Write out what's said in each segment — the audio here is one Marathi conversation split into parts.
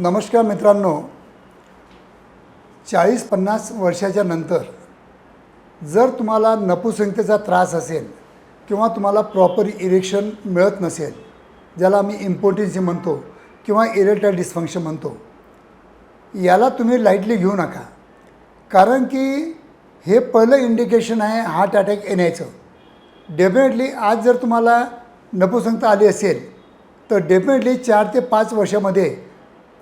नमस्कार मित्रांनो. चाळीस पन्नास वर्षाच्या नंतर जर तुम्हाला नपुसंगतेचा त्रास असेल किंवा तुम्हाला प्रॉपर इरेक्शन मिळत नसेल ज्याला आम्ही इम्पोर्टन्सी म्हणतो किंवा इरेक्टाईल डिस्फंक्शन म्हणतो याला तुम्ही लाईटली घेऊ नका. कारण की हे पहिलं इंडिकेशन आहे हार्ट अटॅक येण्याचं. डेफिनेटली आज जर तुम्हाला नपुसंगता आली असेल तर डेफिनेटली चार ते पाच वर्षामध्ये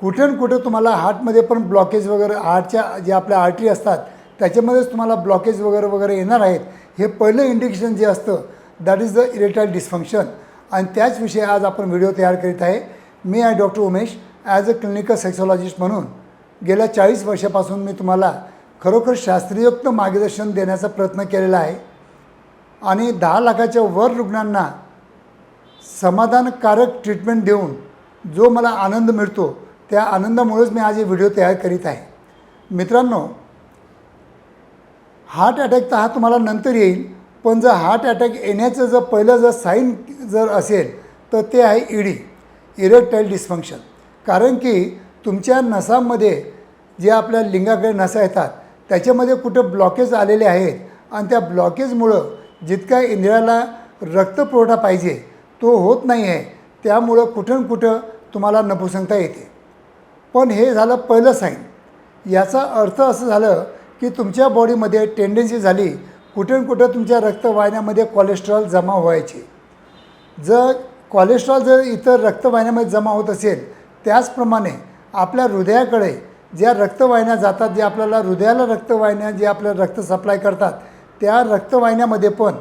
कुठे न कुठं तुम्हाला हार्टमध्ये पण ब्लॉकेज वगैरे हार्टच्या जे आपल्या आर्टरी असतात त्याच्यामध्येच तुम्हाला ब्लॉकेज वगैरे वगैरे येणार आहेत. हे पहिलं इंडिकेशन जे असतं that is the erectile dysfunction आणि त्याच विषयी आज आपण व्हिडिओ तयार करीत आहे. मी आहे doctor Umesh as a clinical sexologist म्हणून गेल्या चाळीस वर्षापासून मी तुम्हाला खरोखर शास्त्रीयोक्त मार्गदर्शन देण्याचा प्रयत्न केलेला आहे. आणि दहा लाखाच्या वर रुग्णांना समाधानकारक ट्रीटमेंट देऊन जो मला आनंद मिळतो त्या आनंदामुळेच मी आज हे व्हिडिओ तयार करीत आहे. मित्रांनो हार्ट अटॅक तर हा तुम्हाला नंतर येईल पण जर हार्ट अटॅक येण्याचं जर पहिलं जर साईन जर असेल तर ते आहे ईडी इरेक्टाईल डिस्फंक्शन कारण की तुमच्या नसामध्ये जे आपल्या लिंगाकडे नसा येतात त्याच्यामध्ये कुठं ब्लॉकेज आलेले आहेत आणि त्या ब्लॉकेजमुळं जितका इंद्रियाला रक्तपुरवठा पाहिजे तो होत नाही आहे त्यामुळं कुठं कुठं तुम्हाला नपुसंगता येते. पण हे झालं पहिलं साईन याचा अर्थ असं झालं की तुमच्या बॉडीमध्ये टेंडन्सी झाली कुठे न कुठं तुमच्या रक्तवाहिन्यामध्ये कोलेस्ट्रॉल जमा व्हायची. जर कोलेस्ट्रॉल जर इतर रक्तवाहिन्यामध्ये जमा होत असेल त्याचप्रमाणे आपल्या हृदयाकडे ज्या रक्तवाहिन्या जातात जे आपल्याला हृदयाला रक्तवाहिन्या जे आपल्याला रक्त सप्लाय करतात त्या रक्तवाहिन्यामध्ये पण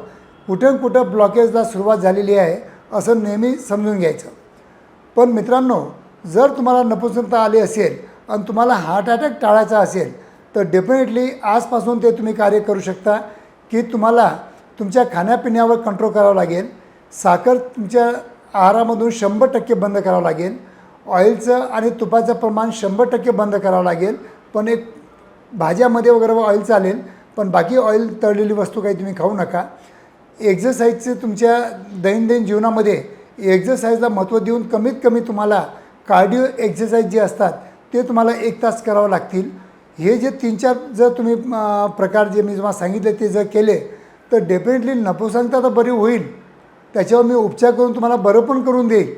कुठं न कुठं ब्लॉकेजला सुरुवात झालेली आहे असं नेहमी समजून घ्यायचं. पण मित्रांनो जर तुम्हाला नपुसंगता आली असेल आणि तुम्हाला हार्ट अटॅक टाळायचा असेल तर डेफिनेटली आजपासून ते तुम्ही कार्य करू शकता की तुम्हाला तुमच्या खाण्यापिण्यावर कंट्रोल करावं लागेल. साखर तुमच्या आहारामधून शंभर टक्के बंद करावं लागेल. ऑइलचं आणि तुपाचं प्रमाण शंभर टक्के बंद करावं लागेल. पण एक भाज्यामध्ये वगैरे ऑइल चालेल पण बाकी ऑइल तळलेली वस्तू काही तुम्ही खाऊ नका. एक्झरसाईजचे तुमच्या दैनंदिन जीवनामध्ये एक्झरसाईजला महत्त्व देऊन कमीत कमी तुम्हाला कार्डिओ एक्झरसाईज जे असतात ते तुम्हाला एक तास करावं लागतील. हे जे तीन चार जर तुम्ही प्रकार जे मी तुम्हाला सांगितले ते जर केले तर डेफिनेटली नपुसंगता तर बरी होईल. त्याच्यावर मी उपचार करून तुम्हाला बरं पण करून देईल.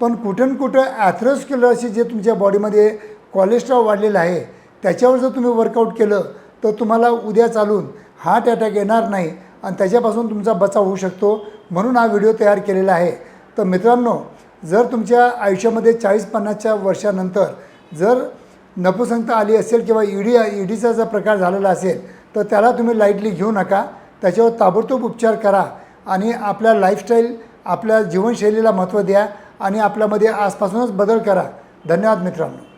पण कुठं न कुठं ॲथरोस्क्युलरशी जे तुमच्या बॉडीमध्ये कोलेस्ट्रॉल वाढलेलं आहे त्याच्यावर जर तुम्ही वर्कआउट केलं तर तुम्हाला उद्या चालून हार्ट अटॅक येणार नाही आणि त्याच्यापासून तुमचा बचाव होऊ शकतो. म्हणून हा व्हिडिओ तयार केलेला आहे. तर मित्रांनो जर तुमच्या आयुष्यामध्ये चाळीस पन्नासच्या वर्षानंतर जर नपुसंगता आली असेल किंवा ईडी ईडीचा जर प्रकार झालेला असेल तर त्याला तुम्ही लाईटली घेऊ नका. त्याच्यावर ताबडतोब उपचार करा आणि आपल्या लाईफस्टाईल आपल्या जीवनशैलीला महत्त्व द्या आणि आपल्यामध्ये आजपासूनच बदल करा. धन्यवाद मित्रांनो.